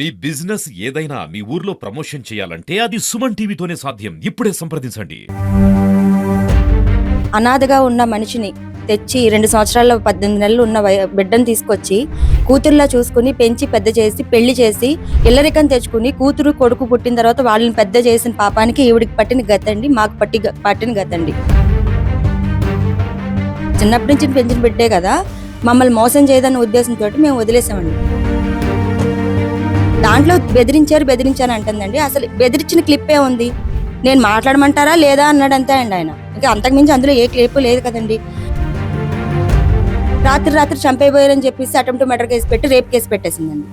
మీ business ఏదైనా మీ ఊర్లో promotion చేయాలంటే అది సుమన్ టీవీతోనే సాధ్యం. ఇప్పుడే సంప్రదించండి. అనాథగా ఉన్న మనిషిని తెచ్చి రెండు సంవత్సరాల పద్దెనిమిది నెలలు ఉన్న బిడ్డను తీసుకొచ్చి కూతురులా చూసుకుని పెంచి పెద్ద చేసి పెళ్ళి చేసి ఇల్లరికం తెచ్చుకుని కూతురు కొడుకు పుట్టిన తర్వాత వాళ్ళని పెద్ద చేసిన పాపానికి ఈవిడికి పట్టిన గతండి మాకు పట్టి పట్టిన గతండి. చిన్నప్పటి నుంచి పెంచిన బిడ్డే కదా. మమ్మల్ని మోసం చేయదన్న ఉద్దేశంతో మేము వదిలేసామండి. దాంట్లో బెదిరించారు బెదిరించారు అంటుందండి. అసలు బెదిరించిన క్లిప్పే ఉంది. నేను మాట్లాడమంటారా లేదా అన్నాడు అంతే అండి ఆయన. ఇంకా అంతకుమించి అందులో ఏ క్లిప్ లేదు కదండి. రాత్రి రాత్రి చంపైపోయారని చెప్పేసి అటెంప్ట్ మర్డర్ కేసు పెట్టి రేప్ కేసు పెట్టేసిందండి.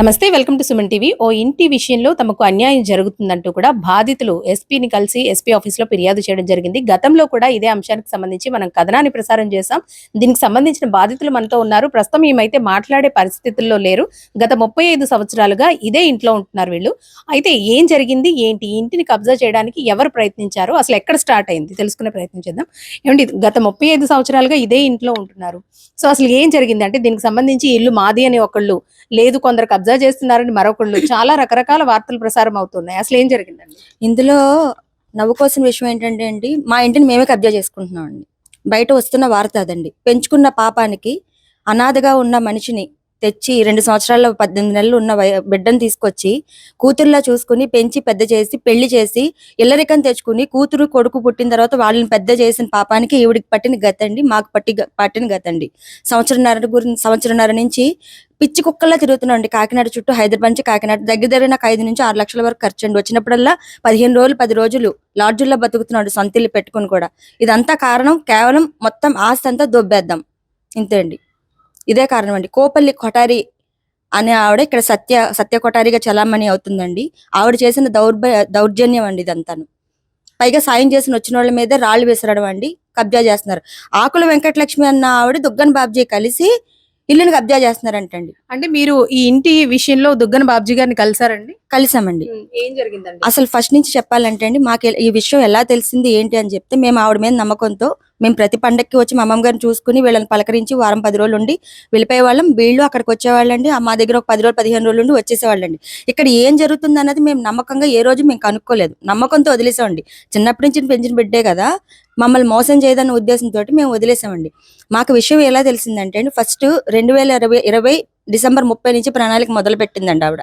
నమస్తే వెల్కమ్ టు సుమన్ టీవీ. ఓ ఇంటి విషయంలో తమకు అన్యాయం జరుగుతుందంటూ కూడా బాధితులు ఎస్పీని కలిసి ఎస్పీ ఆఫీస్లో ఫిర్యాదు చేయడం జరిగింది. గతంలో కూడా ఇదే అంశానికి సంబంధించి మనం కథనాన్ని ప్రసారం చేశాం. దీనికి సంబంధించిన బాధితులు మనతో ఉన్నారు. ప్రస్తుతం ఏమైతే మాట్లాడే పరిస్థితుల్లో లేరు. గత ముప్పై ఐదు సంవత్సరాలుగా ఇదే ఇంట్లో ఉంటున్నారు వీళ్ళు. అయితే ఏం జరిగింది? ఏంటి? ఇంటిని కబ్జా చేయడానికి ఎవరు ప్రయత్నించారు? అసలు ఎక్కడ స్టార్ట్ అయింది? తెలుసుకునే ప్రయత్నం చేద్దాం. ఏమండి గత ముప్పై ఐదు సంవత్సరాలుగా ఇదే ఇంట్లో ఉంటున్నారు. సో అసలు ఏం జరిగింది అంటే దీనికి సంబంధించి ఇల్లు మాది అని ఒకళ్ళు లేదు కొందరు కబ్జా చేస్తున్నారని మరొకళ్ళు. చాలా రకరకాల వార్తలు ప్రసారం అవుతున్నాయి. అసలు ఏం జరిగిందండి? ఇందులో నవ్వుకోసిన విషయం ఏంటంటే అండి మా ఇంటిని మేమే కబ్జా చేసుకుంటున్నాం అండి బయట వస్తున్న వార్త అదండి. పెంచుకున్న పాపానికి అనాథగా ఉన్న మనిషిని తెచ్చి రెండు సంవత్సరాల పద్దెనిమిది నెలలు ఉన్న బిడ్డను తీసుకొచ్చి కూతురులా చూసుకుని పెంచి పెద్ద చేసి పెళ్ళి చేసి ఇల్లరికం తెచ్చుకుని కూతురు కొడుకు పుట్టిన తర్వాత వాళ్ళని పెద్ద చేసిన పాపానికి ఈవిడికి పట్టిన గతండి మాకు పట్టి పట్టిన గతండి. సంవత్సరంన్నర గురించి సంవత్సరంన్నర నుంచి పిచ్చి కుక్కల్లా తిరుగుతున్నాం అండి కాకినాడ చుట్టూ హైదరాబాద్ నుంచి కాకినాడ దగ్గర దగ్గర నాకు ఐదు నుంచి ఆరు లక్షల వరకు ఖర్చు అండి వచ్చినప్పుడల్లా పదిహేను రోజులు పది రోజులు లాడ్జుల్లో బతుకుతున్నాడు సొంతిల్లు పెట్టుకుని కూడా. ఇదంతా కారణం కేవలం మొత్తం ఆస్తి అంతా దొబ్బేద్దాం. ఇంతే అండి. ఇదే కారణం అండి కోపల్లి కొటారి అనే ఆవిడ ఇక్కడ సత్య సత్య కొటారిగా చలామణి అవుతుందండి. ఆవిడ చేసిన దౌర్భ దౌర్జన్యం అండి ఇదంతాను. పైగా సాయం చేసిన వచ్చిన వాళ్ళ మీద రాళ్ళు విసరడం అండి కబ్జా చేస్తున్నారు. ఆకుల వెంకటలక్ష్మి అన్న ఆవిడ దుగ్గన్ బాబ్జీ కలిసి ఇల్లుని కబ్జా చేస్తున్నారంటండి. అంటే మీరు ఈ ఇంటి విషయంలో దుగ్గన బాబ్జీ గారిని కలిసారండి? కలిసామండి. ఏం జరిగిందండి? అసలు ఫస్ట్ నుంచి చెప్పాలంటే అండి మాకు ఈ విషయం ఎలా తెలిసింది ఏంటి అని చెప్తే మేము ఆవిడ మీద నమ్మకంతో మేము ప్రతి పండక్కి వచ్చి మా అమ్మమ్మ గారిని చూసుకుని వీళ్ళని పలకరించి వారం పది రోజులు ఉండి వెళ్ళిపోయే వాళ్ళం వీళ్ళు అక్కడికి వచ్చేవాళ్ళండి. ఆ మా దగ్గర ఒక పది రోజులు పదిహేను రోజులు ఉండి వచ్చేసేవాళ్ళండి. ఇక్కడ ఏం జరుగుతుంది అన్నది మేము నమ్మకంగా ఏ రోజు మేము కనుక్కోలేదు. నమ్మకంతో వదిలేసామండి. చిన్నప్పటి నుంచి పెంచిన బిడ్డే కదా మమ్మల్ని మోసం చేయదన్న ఉద్దేశంతో మేము వదిలేసామండి. మాకు విషయం ఎలా తెలిసిందంటే అండి ఫస్ట్ రెండు వేల ఇరవై ఇరవై డిసెంబర్ ముప్పై నుంచి ప్రణాళిక మొదలు పెట్టిందండి ఆవిడ.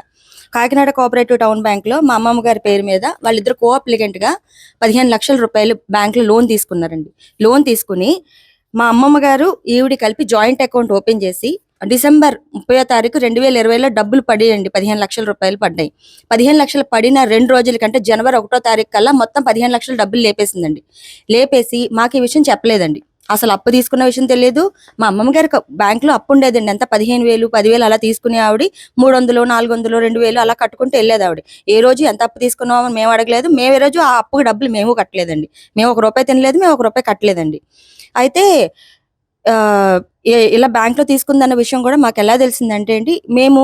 కాకినాడ కోఆపరేటివ్ టౌన్ బ్యాంక్లో మా అమ్మమ్మ గారి పేరు మీద వాళ్ళిద్దరు కో అప్లికెంట్గా పదిహేను లక్షల రూపాయలు బ్యాంకులో లోన్ తీసుకున్నారండి. లోన్ తీసుకుని మా అమ్మమ్మ గారు ఈవిడి కలిపి జాయింట్ అకౌంట్ ఓపెన్ చేసి డిసెంబర్ ముప్పై తారీఖు రెండు వేల ఇరవైలో డబ్బులు పడియండి. పదిహేను లక్షల రూపాయలు పడ్డాయి. పదిహేను లక్షలు పడిన రెండు రోజుల కంటే జనవరి ఒకటో తారీఖు కల్లా మొత్తం పదిహేను లక్షల డబ్బులు లేపేసిందండి. లేపేసి మాకు ఈ విషయం చెప్పలేదండి. అసలు అప్పు తీసుకున్న విషయం తెలియదు. మా అమ్మమ్మ గారికి బ్యాంకులో అప్పు ఉండేదండి. ఎంత పదిహేను వేలు పదివేలు అలా తీసుకునే ఆవిడ. మూడు వందలు నాలుగు వందలు రెండు వేలు అలా కట్టుకుంటూ వెళ్ళేది ఆవిడ. ఏ రోజు ఎంత అప్పు తీసుకున్నామని మేము అడగలేదు. మేము ఏ రోజు ఆ అప్పుకి డబ్బులు మేము కట్టలేదండి. మేము ఒక రూపాయి తినలేదు మేము ఒక రూపాయి కట్టలేదండి. అయితే ఇలా బ్యాంక్లో తీసుకుందన్న విషయం కూడా మాకు ఎలా తెలిసిందంటే ఏంటి మేము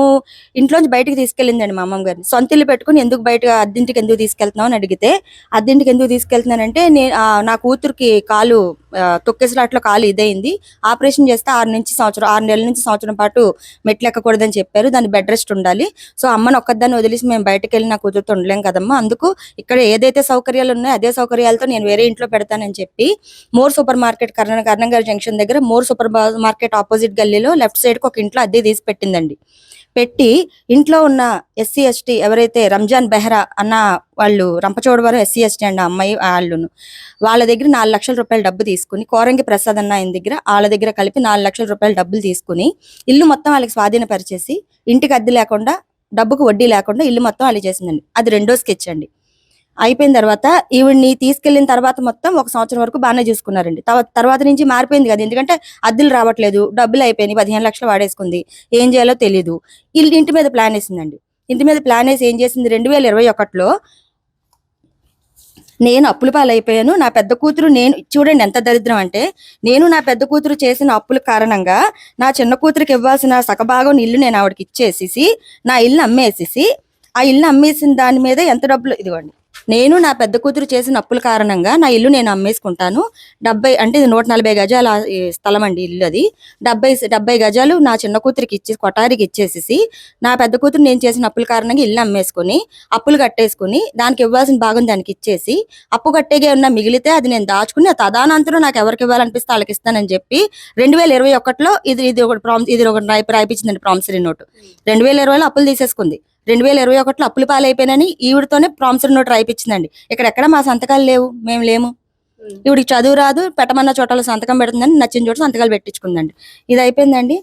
ఇంట్లోంచి బయటకు తీసుకెళ్ళిందండి మా అమ్మమ్మ గారిని. సొంత ఇల్లు పెట్టుకుని ఎందుకు బయట అద్దెంటికి ఎందుకు తీసుకెళ్తున్నావు అని అడిగితే అద్దెంటికి ఎందుకు తీసుకెళ్తున్నానంటే నేను నా కూతురికి కాలు ఆ, తొక్కేసలాట్లో కాలు ఇదైంది ఆపరేషన్ చేస్తే ఆరు నుంచి సంవత్సరం ఆరు నెలల నుంచి సంవత్సరం పాటు మెట్లు ఎక్కకూడదని చెప్పారు. దాని బెడ్ రెస్ట్ ఉండాలి. సో అమ్మని ఒక్కదాన్ని వదిలేసి మేము బయటకు వెళ్ళి నా కూతురుతో ఉండలేం కదమ్మా. అందుకు ఇక్కడ ఏదైతే సౌకర్యాలు ఉన్నాయో అదే సౌకర్యాలతో నేను వేరే ఇంట్లో పెడతానని చెప్పి మోర్ సూపర్ మార్కెట్ కర్ణ కర్ణంగారి జంక్షన్ దగ్గర మోర్ సూపర్ బా- మార్కెట్ ఆపోజిట్ గల్లీలో లెఫ్ట్ సైడ్కి ఒక ఇంట్లో అద్దె తీసి పెట్టిందండి. పెట్టి ఇంట్లో ఉన్న ఎస్సీ ఎస్టీ ఎవరైతే రంజాన్ బెహ్రా అన్న వాళ్ళు రంపచోడవరం ఎస్సీ ఎస్టీ అండి అమ్మాయి వాళ్ళును వాళ్ళ దగ్గర నాలుగు లక్షల రూపాయల డబ్బు తీసుకుని కోరంగి ప్రసాద్ అన్న ఆయన దగ్గర వాళ్ళ దగ్గర కలిపి నాలుగు లక్షల రూపాయల డబ్బులు తీసుకుని ఇల్లు మొత్తం వాళ్ళకి స్వాధీనపరిచేసి ఇంటికి అద్దె లేకుండా డబ్బుకు వడ్డీ లేకుండా ఇల్లు మొత్తం వాళ్ళు చేసిందండి. అది రెండో స్కెచ్ అండి. అయిపోయిన తర్వాత ఈవిడ్ని తీసుకెళ్ళిన తర్వాత మొత్తం ఒక సంవత్సరం వరకు బాగానే చూసుకున్నారండి. తర్వాత నుంచి మారిపోయింది కదా ఎందుకంటే అద్దెలు రావట్లేదు డబ్బులు అయిపోయినాయి పదిహేను లక్షలు వాడేసుకుంది. ఏం చేయాలో తెలియదు ఇల్లు ఇంటి మీద ప్లాన్ వేసిందండి. ఇంటి మీద ప్లాన్ వేసి ఏం చేసింది? రెండు వేల ఇరవై ఒకటిలో నేను అప్పుల పాలైపోయాను. నా పెద్ద కూతురు నేను చూడండి ఎంత దరిద్రం అంటే నేను నా పెద్ద కూతురు చేసిన అప్పుల కారణంగా నా చిన్న కూతురికి ఇవ్వాల్సిన సగభాగం ఇల్లు నేను ఆవిడకి ఇచ్చేసేసి నా ఇల్లు అమ్మేసేసి ఆ ఇల్లు అమ్మేసిన దాని మీద ఎంత డబ్బులు ఇదిగోండి నేను నా పెద్ద కూతురు చేసిన అప్పుల కారణంగా నా ఇల్లు నేను అమ్మేసుకుంటాను. డెబ్బై అంటే ఇది నూట నలభై గజాల స్థలం అండి ఇల్లు అది. డెబ్బై డెబ్బై గజాలు నా చిన్న కూతురికి ఇచ్చి కొటారికి ఇచ్చేసేసి నా పెద్ద కూతురు నేను చేసిన అప్పుల కారణంగా ఇల్లు అమ్మేసుకొని అప్పులు కట్టేసుకుని దానికి ఇవ్వాల్సిన భాగం దానికి ఇచ్చేసి అప్పు కట్టేగా ఉన్న మిగిలితే అది నేను దాచుకుని తదానంతరం నాకు ఎవరికి ఇవ్వాలనిపిస్తే వాళ్ళకి ఇస్తానని చెప్పి రెండు వేల ఇరవై ఒకటిలో ఇది ఇది ఒకటి ప్రామ్ ఇది ఒకటి రాయి రాయిపించిందండి ప్రామిసరీ నోటు. రెండు వేల ఇరవైలో అప్పులు తీసేసుకుంది. రెండు వేల ఇరవై ఒకటిలో అప్పులు పాలైపోయినని ఈవిడతోనే ప్రామిసరీ నోట్ రాయిపించిందండి. ఇక్కడ ఎక్కడ మా సంతకాలు లేవు మేము లేము. ఈవిడికి చదువు రాదు పెట్టమన్న చోటలో సంతకం పెడుతుందని నచ్చిన చోట సంతకాలు పెట్టించుకుందండి. ఇది అయిపోయిందండి.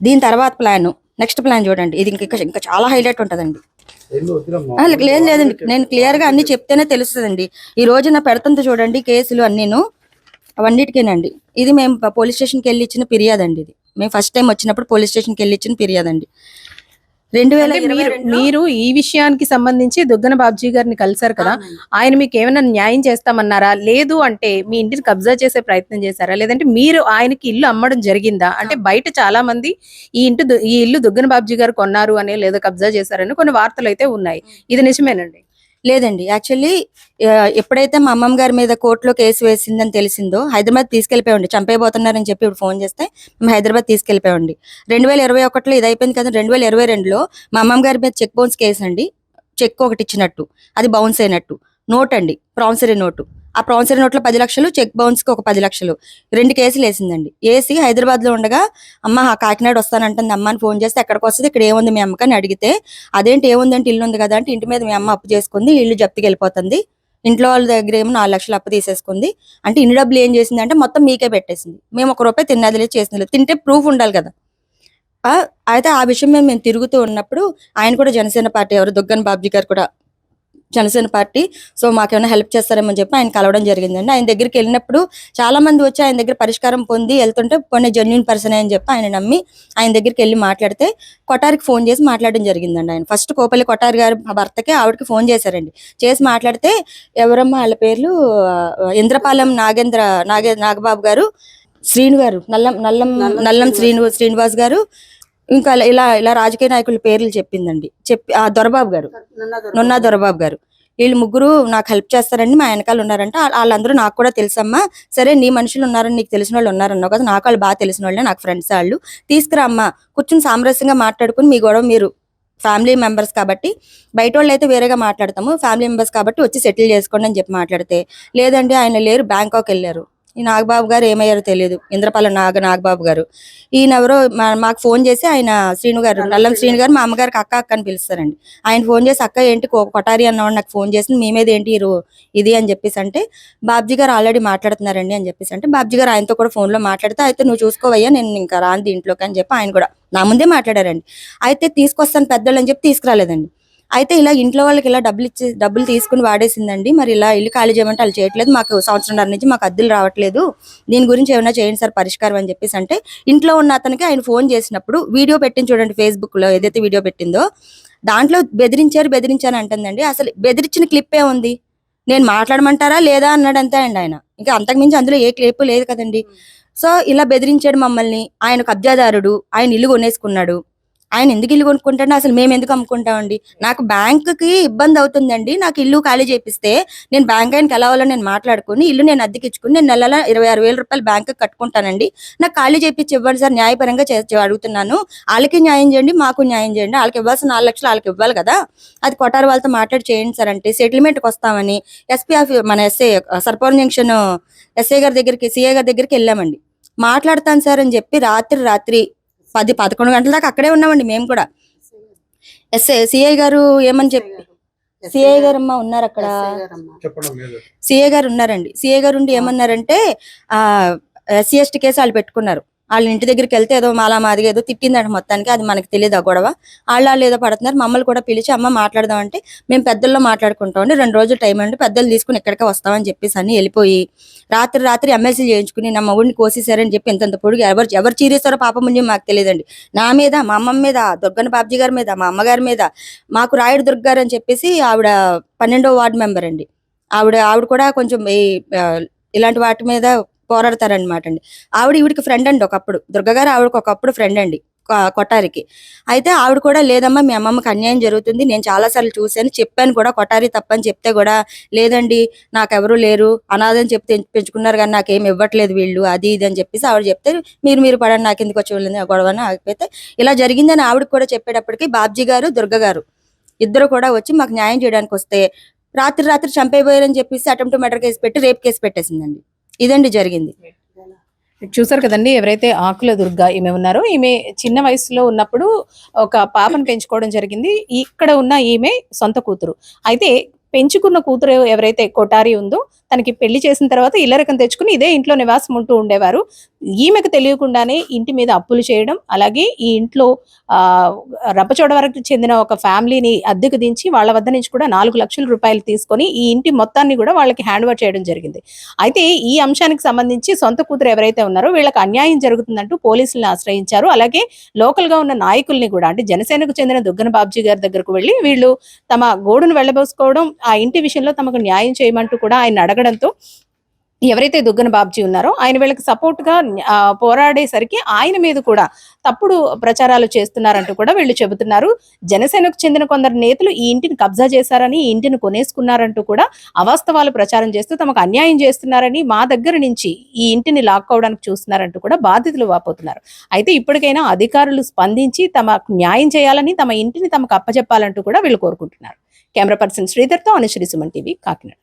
దీని తర్వాత ప్లాన్ నెక్స్ట్ ప్లాన్ చూడండి. ఇది ఇంకా ఇంకా చాలా హైలైట్ ఉంటుందండి. లేదు లేదండి. నేను క్లియర్గా అన్ని చెప్తేనే తెలుస్తుందండి. ఈ రోజు నా పెడుతుంది చూడండి కేసులు అన్నీను అవన్నిటికేనండి. ఇది మేము పోలీస్ స్టేషన్కి వెళ్ళి ఇచ్చిన ఫిర్యాదు అండి ఇది. మేము ఫస్ట్ టైం వచ్చినప్పుడు పోలీస్ స్టేషన్కి వెళ్ళి ఇచ్చిన ఫిర్యాదు అండి రెండు వేల మీరు మీరు ఈ విషయానికి సంబంధించి దుగ్గన బాబ్జీ గారిని కలిశారు కదా. ఆయన మీకు ఏమైనా న్యాయం చేస్తామన్నారా? లేదు అంటే మీ ఇంటిని కబ్జా చేసే ప్రయత్నం చేశారా? లేదంటే మీరు ఆయనకి ఇల్లు అమ్మడం జరిగిందా? అంటే బయట చాలా మంది ఈ ఇంటి ఈ ఇల్లు దుగ్గన బాబ్జీ గారు కొన్నారు అని లేదా కబ్జా చేశారని కొన్ని వార్తలు అయితే ఉన్నాయి. ఇది నిజమేనండి. లేదండి. యాక్చువల్లీ ఎప్పుడైతే మా అమ్మమ్మ గారి మీద కోర్టులో కేసు వేసిందని తెలిసిందో హైదరాబాద్ తీసుకెళ్ళిపోయండి చంపేయబోతున్నారని చెప్పి ఇప్పుడు ఫోన్ చేస్తే మేము హైదరాబాద్ తీసుకెళ్ళిపోయండి రెండు వేల ఇరవై ఒకటిలో ఇది అయిపోయింది కదా రెండు వేల ఇరవై రెండులో మా అమ్మమ్మ గారి మీద చెక్ బౌన్స్ కేసు అండి. చెక్ ఒకటి ఇచ్చినట్టు. అది బౌన్స్ అయినట్టు. నోట్ అండి. Promissory note. ఆ ప్రాన్సరీ నోట్లో పది లక్షలు చెక్ బౌన్స్కి ఒక పది లక్షలు. రెండు కేసులు వేసిందండి. వేసి హైదరాబాద్లో ఉండగా అమ్మ కాకినాడ వస్తానంటుంది అమ్మ అని ఫోన్ చేస్తే ఎక్కడికి వస్తుంది ఇక్కడ ఏముంది మీ అమ్మకని అడిగితే అదేంటి ఏముందంటే ఇల్లు ఉంది కదా అంటే ఇంటి మీద మీ అమ్మ అప్పు చేసుకుంది ఇల్లు జప్తికి వెళ్ళిపోతుంది. ఇంట్లో వాళ్ళ దగ్గర ఏమో నాలుగు లక్షలు అప్పు తీసేసుకుంది. అంటే ఇన్ని డబ్బులు ఏం చేసింది అంటే మొత్తం మీకే పెట్టేసింది. మేము ఒక రూపాయి తిన్నది లేదు చేసింది లేదు. తింటే ప్రూఫ్ ఉండాలి కదా. అయితే ఆ విషయం మేము మేము తిరుగుతూ ఉన్నప్పుడు ఆయన కూడా జనసేన పార్టీ ఎవరు దుగ్గన్ బాబ్జీ గారు కూడా జనసేన పార్టీ సో మాకేమైనా హెల్ప్ చేస్తారేమని చెప్పి ఆయన కలవడం జరిగిందండి. ఆయన దగ్గరికి వెళ్ళినప్పుడు చాలా మంది వచ్చి ఆయన దగ్గర పరిష్కారం పొంది వెళ్తుంటే కొన్ని జెన్యున్ పర్సన్ అని చెప్పి ఆయన నమ్మి ఆయన దగ్గరికి వెళ్ళి మాట్లాడితే కొటారికి ఫోన్ చేసి మాట్లాడడం జరిగిందండి ఆయన. ఫస్ట్ కోపల్లి కొటారి గారి భర్తకి ఆవిడకి ఫోన్ చేశారండి. చేసి మాట్లాడితే ఎవరమ్మా వాళ్ళ పేర్లు? ఇంద్రపాలెం నాగేంద్ర నాగే నాగబాబు గారు శ్రీను గారు నల్లం నల్లం నల్లం శ్రీను శ్రీనివాస్ గారు ఇంకా ఇలా ఇలా రాజకీయ నాయకుల పేర్లు చెప్పిందండి. చెప్పి ఆ దొరబాబు గారు. నున్నా దొరబాబు. గారు. వీళ్ళు ముగ్గురు నాకు హెల్ప్ చేస్తారండి మా వెనకాల ఉన్నారంట. వాళ్ళందరూ నాకు కూడా తెలుసమ్మా. సరే నీ మనుషులు ఉన్నారని నీకు తెలిసిన వాళ్ళు ఉన్నారన్నావు కదా నాకు వాళ్ళు బాగా తెలిసిన వాళ్ళే నాకు ఫ్రెండ్స్ వాళ్ళు. తీసుకురా అమ్మా. కూర్చుని సామరస్యంగా మాట్లాడుకుని మీ గొడవ మీరు ఫ్యామిలీ మెంబర్స్ కాబట్టి బయట వాళ్ళు అయితే వేరేగా మాట్లాడతాము. ఫ్యామిలీ మెంబర్స్ కాబట్టి వచ్చి సెటిల్ చేసుకోండి అని చెప్పి మాట్లాడితే లేదండి ఆయన లేరు బ్యాంకాక్ వెళ్ళారు. ఈ నాగబాబు గారు ఏమయ్యారో తెలియదు ఇంద్రపాలెం నాగ నాగబాబు గారు. ఈయన ఎవరో మాకు ఫోన్ చేసి ఆయన శ్రీను గారు నల్లం శ్రీను గారు మా అమ్మగారికి అక్క అక్క అని పిలుస్తారండి. ఆయన ఫోన్ చేసి అక్క ఏంటి కొటారి అన్నవాడు నాకు ఫోన్ చేసి మీ మీద ఏంటి ఇది? అని చెప్పేసి అంటే బాబ్జీ గారు ఆల్రెడీ మాట్లాడుతున్నారండి అని చెప్పేసి అంటే బాబ్జీ గారు ఆయనతో కూడా ఫోన్లో మాట్లాడితే అయితే నువ్వు చూసుకోవయ్యా నేను ఇంకా రాను దీంట్లోకి అని చెప్పి ఆయన కూడా నా ముందే మాట్లాడారండి. అయితే తీసుకొస్తాను పెద్దోళ్ళు అని చెప్పి తీసుకురాలేదండి. అయితే ఇలా ఇంట్లో వాళ్ళకి ఇలా డబ్బులు ఇచ్చి డబ్బులు తీసుకుని వాడేసిందండి. మరి ఇలా ఇల్లు ఖాళీ చేయమంటే వాళ్ళు చేయట్లేదు. మాకు సంవత్సరంన్నర నుంచి మాకు అద్దెలు రావట్లేదు. దీని గురించి ఏమైనా చేయండి సార్ పరిష్కారం అని చెప్పేసి అంటే ఇంట్లో ఉన్న అతనికి ఆయన ఫోన్ చేసినప్పుడు వీడియో పెట్టింది చూడండి ఫేస్బుక్లో ఏదైతే వీడియో పెట్టిందో దాంట్లో బెదిరించారు బెదిరించారు అంటుందండి. అసలు బెదిరించిన క్లిప్ ఏ ఉంది? నేను మాట్లాడమంటారా లేదా అన్నాడు అంతే అండి ఆయన. ఇంకా అంతకుమించి అందులో ఏ క్లిప్ లేదు కదండి. సో ఇలా బెదిరించాడు మమ్మల్ని. ఆయన కబ్జాదారుడు ఆయన ఇల్లు కొనేసుకున్నాడు. ఆయన ఎందుకు ఇల్లు కొనుక్కుంటాడు అసలు మేము ఎందుకు అమ్ముకుంటామండి? నాకు బ్యాంకుకి ఇబ్బంది అవుతుందండి. నాకు ఇల్లు ఖాళీ చేపిస్తే నేను బ్యాంక్ ఆయనకి ఎలా అవ్వాలో నేను మాట్లాడుకుని ఇల్లు నేను అద్దెకిచ్చుకుని నేను నెలల ఇరవై ఆరు వేల రూపాయలు బ్యాంకు కట్టుకుంటానండి. నాకు ఖాళీ చేపించి ఇవ్వండి సార్ న్యాయపరంగా అడుగుతున్నాను. వాళ్ళకి న్యాయం చేయండి మాకు న్యాయం చేయండి. వాళ్ళకి ఇవ్వాల్సిన నాలుగు లక్షలు వాళ్ళకి ఇవ్వాలి కదా. అది కొట్టారు వాళ్ళతో మాట్లాడి చేయండి సార్ అంటే సెటిల్మెంట్కి వస్తామని ఎస్పీ ఆఫీ మన ఎస్ఏ సర్పవరం జంక్షన్ ఎస్ఐ గారి దగ్గరికి సిఐ గారి దగ్గరికి వెళ్ళామండి. మాట్లాడతాను సార్ అని చెప్పి రాత్రి రాత్రి పది పదకొండు గంటల దాకా అక్కడే ఉన్నామండి మేము కూడా. ఎస్ఐ సిఐ గారు ఏమని చెప్పి సిఐ గారు. అమ్మ ఉన్నారు అక్కడ. చెప్పడం లేదు సిఏ గారు ఉన్నారండి. సిఏ గారు ఉండి ఏమన్నారంటే ఆ ఎస్సీ ఎస్టీ కేసు వాళ్ళు పెట్టుకున్నారు. వాళ్ళ ఇంటి దగ్గరికి వెళ్తే ఏదో మాలా మాదిగా ఏదో తిట్టిందంట మొత్తానికి అది మనకి తెలియదు ఆ గొడవ. వాళ్ళు వాళ్ళు ఏదో పడుతున్నారు మమ్మల్ని కూడా పిలిచి అమ్మ మాట్లాడదాం అంటే మేము పెద్దల్లో మాట్లాడుకుంటామండి రెండు రోజులు టైం అండి పెద్దలు తీసుకుని ఇక్కడికే వస్తామని చెప్పేసి అని వెళ్ళిపోయి రాత్రి రాత్రి ఎమ్మెల్సీ చేయించుకుని నా మగుడిని కోసేశారని చెప్పి ఇంతంత పొడుగు ఎవరు ఎవరు చీరేస్తారో పాపం ముందు మాకు తెలియదండి నా మీద మా అమ్మమ్మ మీద దుర్గన బాబ్జీ గారి మీద మా అమ్మగారి మీద మాకు రాయుడు దుర్గ గారు అని చెప్పేసి ఆవిడ పన్నెండో వార్డు మెంబర్ అండి. ఆవిడ ఆవిడ కూడా కొంచెం ఇలాంటి వాటి మీద పోరాడతారనమాట అండి ఆవిడ ఈవిడికి ఫ్రెండ్ అండి ఒకప్పుడు. దుర్గ గారు ఆవిడకి ఒకప్పుడు ఫ్రెండ్ అండి కొట్టారికి అయితే ఆవిడ కూడా లేదమ్మా మీ అమ్మమ్మకి అన్యాయం జరుగుతుంది. నేను చాలాసార్లు చూశాను. చెప్పాను కూడా కొట్టారి తప్పని చెప్తే కూడా లేదండి నాకెవరు లేరు. అనాథని చెప్తే పెంచుకున్నారు కానీ నాకేం ఇవ్వట్లేదు వీళ్ళు. అది ఇది అని చెప్పేసి ఆవిడ చెప్తే మీరు మీరు పడండి నాకు ఎందుకు వచ్చి వెళ్ళింది గొడవ అని ఆగిపోతే ఇలా జరిగిందని ఆవిడకి కూడా చెప్పేటప్పటికి బాబ్జీ గారు దుర్గ గారు ఇద్దరు కూడా వచ్చి మాకు న్యాయం చేయడానికి వస్తే రాత్రి రాత్రి చంపేయబోయారని చెప్పేసి అటెంప్ట్ మర్డర్ కేసు పెట్టి రేప్ కేసు పెట్టేసిందండి. ఇదండి జరిగింది. చూసారు కదండి ఎవరైతే ఆకుల దుర్గా ఈమె ఉన్నారో ఈమె చిన్న వయసులో ఉన్నప్పుడు ఒక పాపను పెంచుకోవడం జరిగింది. ఇక్కడ ఉన్న ఈమె సొంత కూతురు. అయితే పెంచుకున్న కూతురు ఎవరైతే కొటారి ఉందో తనకి పెళ్ళి చేసిన తర్వాత ఇల్లరకం తెచ్చుకుని ఇదే ఇంట్లో నివాసం ఉంటూ ఉండేవారు. ఈమెకు తెలియకుండానే ఇంటి మీద అప్పులు చేయడం అలాగే ఈ ఇంట్లో రంపచోడ వరకు చెందిన ఒక ఫ్యామిలీని అద్దెకు దించి వాళ్ళ వద్ద నుంచి కూడా నాలుగు లక్షల రూపాయలు తీసుకొని ఈ ఇంటి మొత్తాన్ని కూడా వాళ్ళకి హ్యాండ్ ఓవర్ చేయడం జరిగింది. అయితే ఈ అంశానికి సంబంధించి సొంత కూతురు ఎవరైతే ఉన్నారో వీళ్ళకి అన్యాయం జరుగుతుందంటూ పోలీసులను ఆశ్రయించారు. అలాగే లోకల్గా ఉన్న నాయకుల్ని కూడా అంటే జనసేనకు చెందిన దుగ్గన బాబ్జీ గారి దగ్గరకు వెళ్ళి వీళ్ళు తమ గోడును వెళ్ళబోసుకోవడం ఆ ఇంటి విషయంలో తమకు న్యాయం చేయమంటూ కూడా ఆయన జరగడంతో ఎవరైతే దుగ్గన బాబ్జీ ఉన్నారో ఆయన వీళ్ళకి సపోర్ట్గా పోరాడేసరికి ఆయన మీద కూడా తప్పుడు ప్రచారాలు చేస్తున్నారంటూ కూడా వీళ్ళు చెబుతున్నారు. జనసేనకు చెందిన కొందరు నేతలు ఈ ఇంటిని కబ్జా చేశారని ఈ ఇంటిని కొనేసుకున్నారంటూ కూడా అవాస్తవాలు ప్రచారం చేస్తూ తమకు అన్యాయం చేస్తున్నారని మా దగ్గర నుంచి ఈ ఇంటిని లాక్కోవడానికి చూస్తున్నారంటూ కూడా బాధితులు వాపోతున్నారు. అయితే ఇప్పటికైనా అధికారులు స్పందించి తమకు న్యాయం చేయాలని తమ ఇంటిని తమకు అప్పచెప్పాలంటూ కూడా వీళ్ళు కోరుకుంటున్నారు. కెమెరా పర్సన్ శ్రీధర్తో అనుశ్రీ సుమన్ టీవీ కాకినాడ.